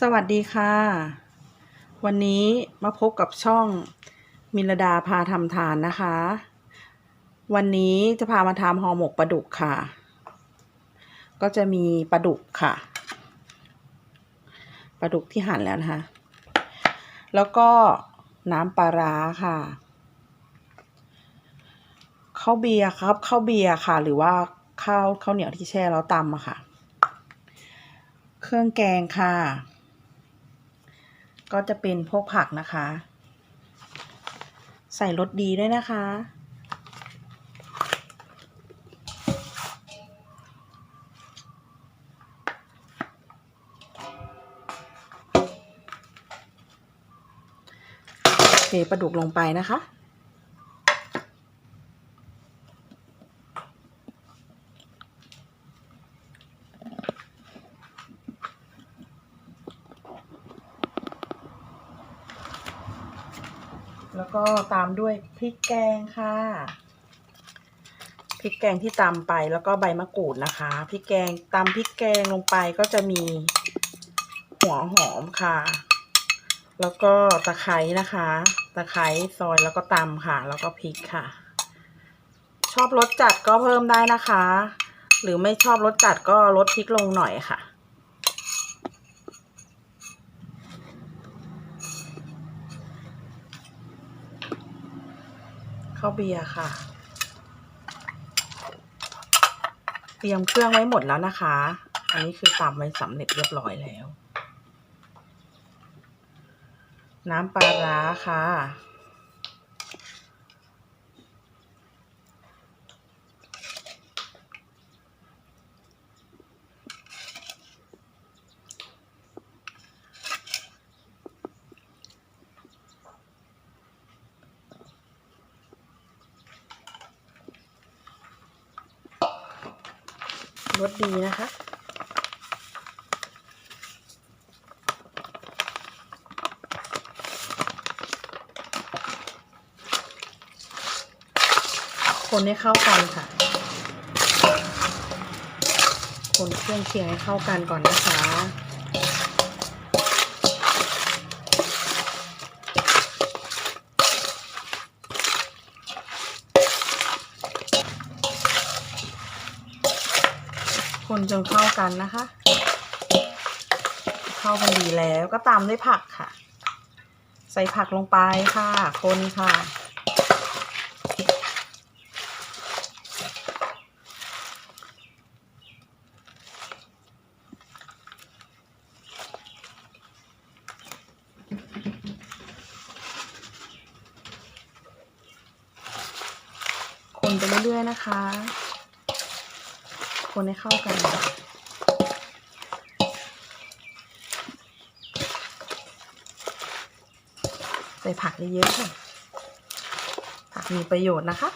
สวัสดีค่ะ วันนี้มาพบกับช่องมิลดาพาทำทานนะคะ วันนี้จะพามาทำห่อหมกปลาดุกค่ะ ก็จะมีปลาดุกค่ะปลาดุกที่หั่นแล้วนะคะ แล้วก็น้ำปลาร้าค่ะข้าวเบียร์ครับข้าวเบียร์ค่ะ หรือว่าข้าวข้าวเหนียวที่แช่แล้วตำอะค่ะ เครื่องแกงค่ะ ก็จะเป็นพวกผักนะคะ ใส่รสดีด้วยนะคะ เทปลาดุกลงไปนะคะ ตามด้วยพริกแกงค่ะพริกแกงที่ตำไปแล้วก็ใบมะกรูดนะคะพริกแกงตำพริกแกงลงไปก็จะมีหัวหอมค่ะ แล้วก็ตะไคร้นะคะ ตะไคร้ซอยแล้วก็ตำค่ะ แล้วก็พริกค่ะ ชอบรสจัดก็เพิ่มได้นะคะ หรือไม่ชอบรสจัดก็ลดพริกลงหน่อยค่ะ ข้าวเบียร์ค่ะ เตรียมเครื่องไว้หมดแล้วนะคะ อันนี้คือตำไว้สำเร็จเรียบร้อยแล้ว น้ำปลาร้าค่ะ รสดีนะคะ คนให้เข้ากันค่ะ คนเครื่องเคียงให้เข้ากันก่อนนะคะ คนจนเข้ากันนะคะ เข้ากันดีแล้วก็ตามด้วยผักค่ะ ใส่ผักลงไปค่ะ คนค่ะ คนไปเรื่อยๆนะคะ คนให้เข้ากันใส่ผักเยอะๆค่ะผักมีประโยชน์นะคะ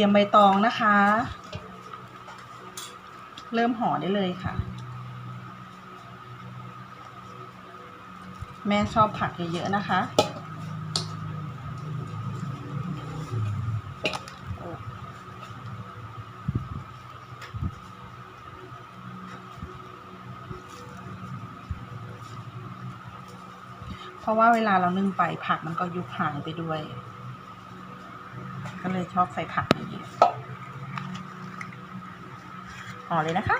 รียมใบตองนะคะ เริ่มห่อได้เลยค่ะ แม่ชอบผักเยอะๆนะคะเพราะว่าเวลาเรานึ่งไปผักมันก็ยุบหายไปด้วย เลยชอบใส่ผักเยอะๆห่อเลยนะคะ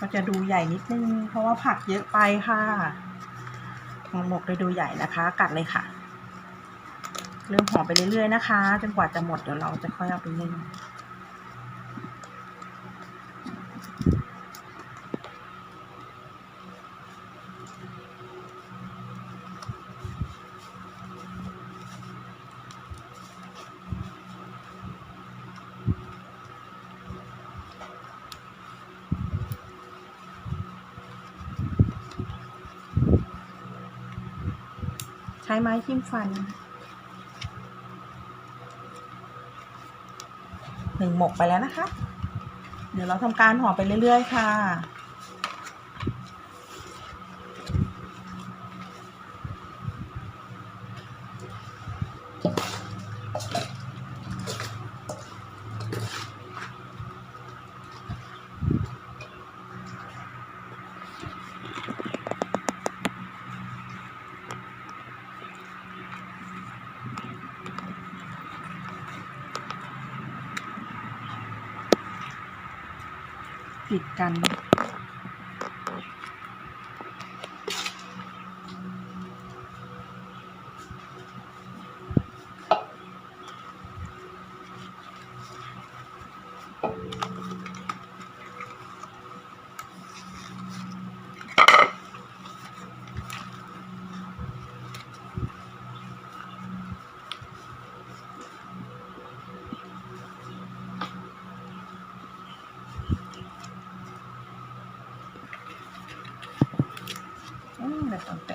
ก็จะดูใหญ่นิดนึง เพราะว่าผักเยอะไปค่ะ ห่อหมกเลยดูใหญ่นะคะ กัดเลยค่ะ เริ่มห่อไปเรื่อยๆนะคะ จนกว่าจะหมดเดี๋ยวเราจะค่อยเอาไปนึ่ง ช้ไม้ชิ้มฟันหนึ่งหมกไปแล้วนะคะ เดี๋ยวเราทำการห่อไปเรื่อย ๆ ค่ะ ติดกัน อืมแ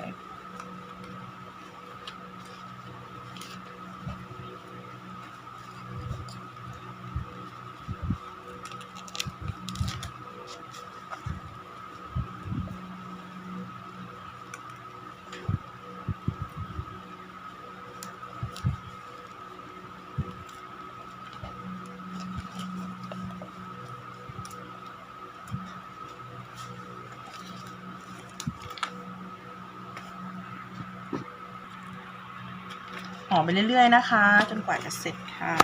อนแตกห่อไปเรื่อยๆนะคะ จนกว่าจะเสร็จค่ะ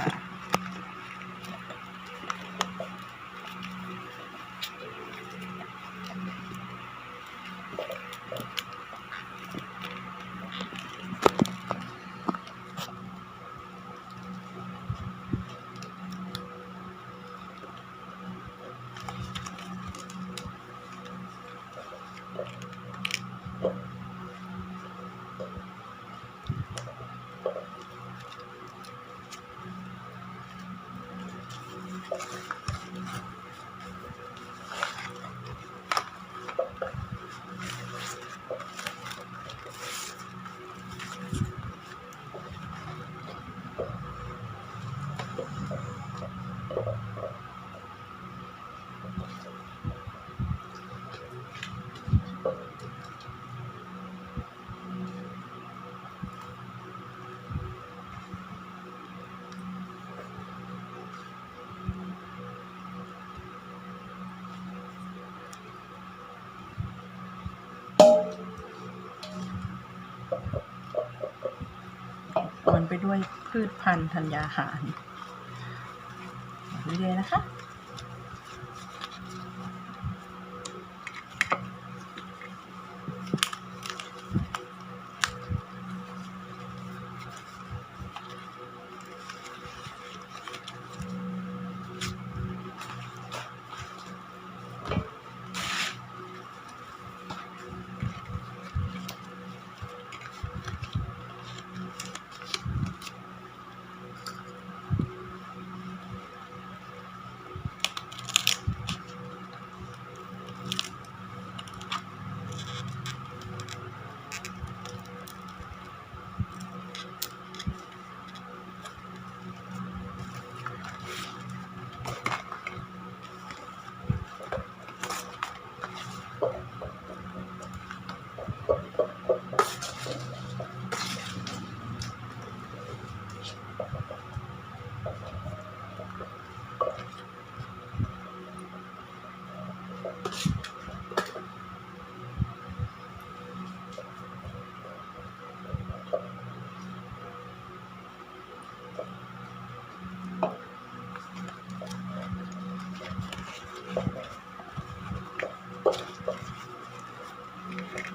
อ วนไปด้วยพืชพันธุ์ธัญญาหารเรื่อยๆนะคะ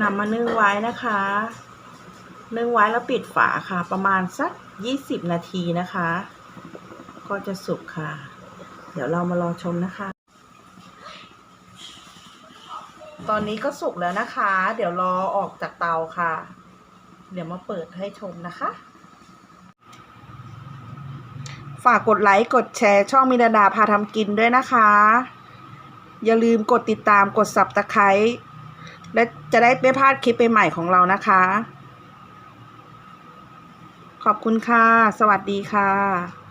นำมานึ่งไว้นะคะ นึ่งไว้แล้วปิดฝาค่ะ ประมาณสักยี่สิบนาทีนะคะ ก็จะสุกค่ะ เดี๋ยวเรามารอชมนะคะ ตอนนี้ก็สุกแล้วนะคะ เดี๋ยวรอออกจากเตาค่ะ เดี๋ยวมาเปิดให้ชมนะคะฝากกดไลค์ กดแชร์ช่องมินาดาพาทำกินด้วยนะคะ อย่าลืมกดติดตามกด subscribe และจะได้ไม่พลาดคลิปใหม่ๆของเรานะคะ ขอบคุณค่ะ สวัสดีค่ะ